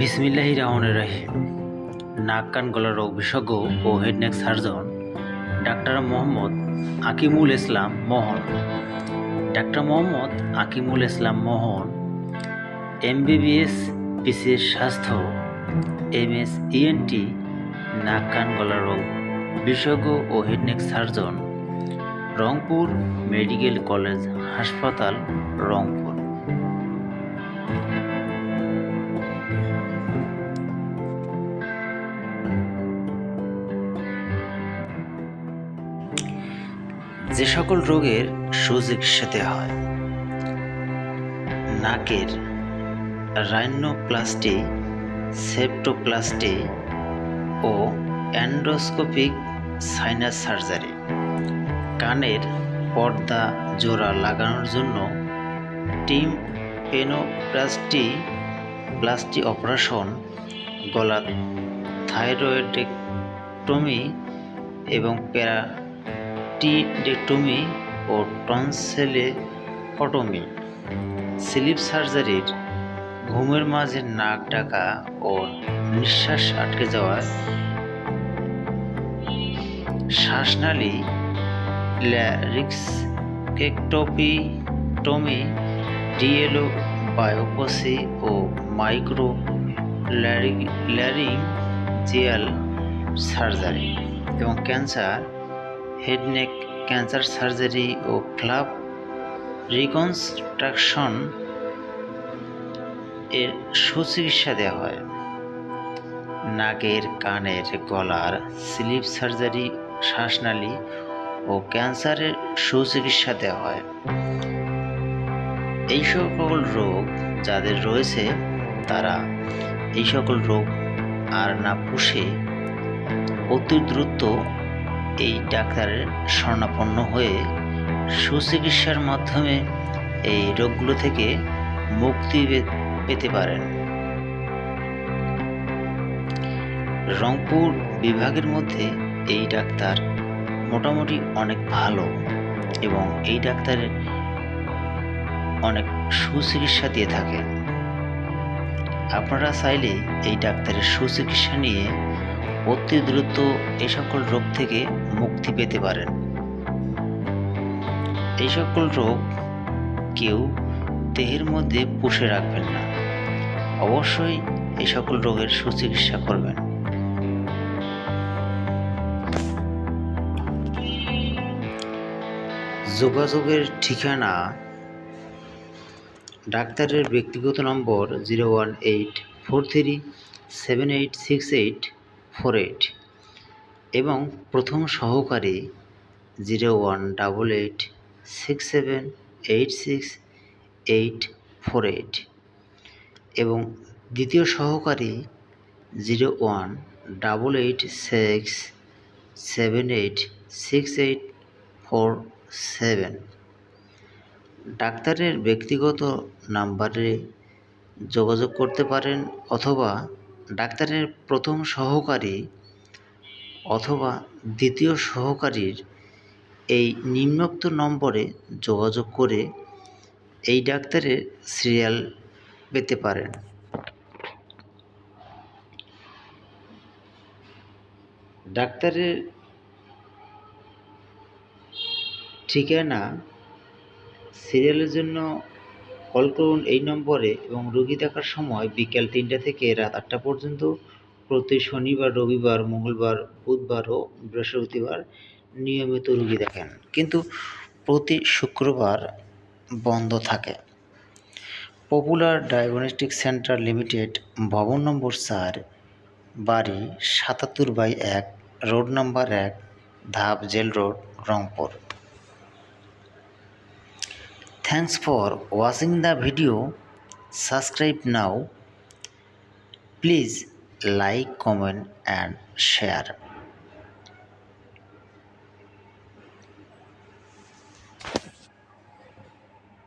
বিসমিল্লাহি রহমানির রহিম। নাক, কান, গলার রোগ বিশেষজ্ঞ ও head neck surgeon doctor Mohammad Akimul Islam মোহন। ডাক্তার মোহাম্মদ আকিমুল ইসলাম মোহন, এমবিবিএস পিসির স্বাস্থ্য এম এস ইএনটি নাক, কান, গলার রোগ বিশেষজ্ঞ ও head neck surgeon Rangpur medical college হাসপাতাল রংপুর। যে সকল রোগের সুচিকিৎসাতে হয়। নাকের রাইনোপ্লাস্টি, সেপ্টোপ্লাস্টি ও অ্যান্ডোস্কোপিক সাইনাস সার্জারি। কানের পর্দা জোড়া লাগানোর জন্য টিম পেনোপ্লাস্টি প্লাস্টি অপারেশন গলা থাইরয়েডেক্টমি এবং প্যারাটিডেক্টমি ও টনসেলেকটমি স্লিপ সার্জারির ঘুমের মাঝে নাক ডাকা ও নিঃশ্বাস আটকে যাওয়া শ্বাসনালী ল্যারিক্সকেক্টোপিটমি ডিএলও বায়োপসি ও মাইক্রো ল্যারিং জিয়াল সার্জারি এবং cancer head neck cancer surgery ও ক্লাব রিকনস্ট্রাকশন এর সুচিকিৎসা দেওয়া হয়। নাকের, কানের, গলার, স্লিপ সার্জারি শ্বাসনালী ও ক্যান্সারের সুচিকিৎসা দেওয়া হয়। এই সকল রোগ যাদের রয়েছে, তারা এই সকল রোগ আর না পুষে অতি দ্রুত এই ডাক্তারের শরণাপন্ন হয়ে সুচিকিৎসার মাধ্যমে এই রোগগুলো থেকে মুক্তি পেতে পারেন। রংপুর বিভাগের মধ্যে এই ডাক্তার মোটামুটি অনেক ভালো এবং এই ডাক্তারের অনেক সুচিকিৎসা দিয়ে থাকেন। আপনারা চাইলে এই ডাক্তারের সুচিকিৎসা নিয়ে অতি দ্রুত এ সকল রোগ থেকে মুক্তি পেতে পারেন। এই সকল রোগ কেউ দেহের মধ্যে পুষে রাখবেন না। অবশ্যই এই সকল রোগের সুচিকিৎসা করবেন। যোগাযোগের ঠিকানা ডাক্তারের ব্যক্তিগত number zero one eight four three seven eight six eight four eight এবং প্রথম সহকারী zero one double eight six seven eight six eight four eight এবং দ্বিতীয় সহকারী zero one double eight six seven eight six eight four seven ডাক্তারের ব্যক্তিগত নাম্বারে যোগাযোগ করতে পারেন অথবা ডাক্তারের প্রথম সহকারী অথবা দ্বিতীয় সহকারীর এই নিম্নোক্ত নম্বরে যোগাযোগ করে এই ডাক্তারের সিরিয়াল পেতে পারেন। ডাক্তারের ঠিকানা সিরিয়ালের জন্য কল করুন এই নম্বরে এবং রোগী দেখার সময় বিকেল তিনটা থেকে রাত আটটা পর্যন্ত প্রতি শনিবার, রবিবার, মঙ্গলবার, বুধবার ও বৃহস্পতিবার নিয়মিত রোগী দেখেন। কিন্তু প্রতি শুক্রবার বন্ধ থাকে। পপুলার ডায়াগনস্টিক সেন্টার লিমিটেড ভবন নম্বর চার, বাড়ি সাতাত্তর বাই এক, রোড নাম্বার এক, Dhap jail road, Rangpur. Thanks for watching the video. Subscribe now. Please like, comment and share.